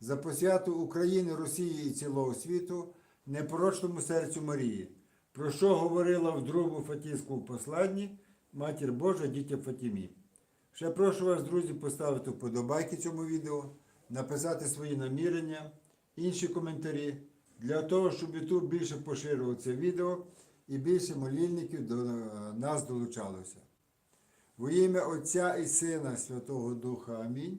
за посвяту України, Росії і цілого світу, непорочному серцю Марії, про що говорила в другому Фатійському посланні Матір Божа дітям Фатімі. Ще прошу вас, друзі, поставити вподобайки цьому відео, написати свої намірення, інші коментарі, для того, щоб YouTube більше поширював це відео і більше молільників до е, нас долучалося. Во ім'я Отця і Сина Святого Духа Амінь.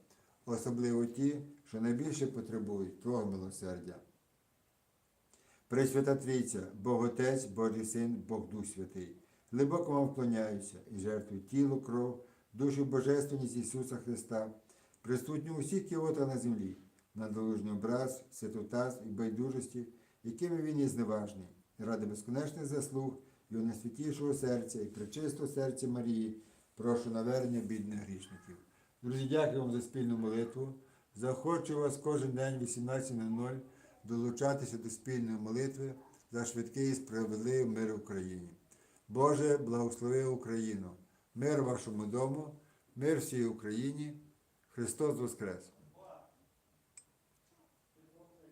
особливо ті, що найбільше потребують Твого милосердя. Пресвята Трійця, Бог Отець, Божий Син, Бог Дух Святий, глибоко вам вклоняюся і жертвую тіло, кров, душу Божественність Ісуса Христа, присутню усіх кіота на землі, на долужний образ, святотаз і байдужості, якими він є зневажний, і ради безконечних заслуг його найсвятішого серця і пречистого серця Марії, прошу навернення бідних грішників. Друзі, дякую вам за спільну молитву. Захочу вас кожен день 18.00 долучатися до спільної молитви за швидкий і справедливий мир в Україні. Боже, благослови Україну, мир вашому дому, мир всій Україні. Христос Воскрес!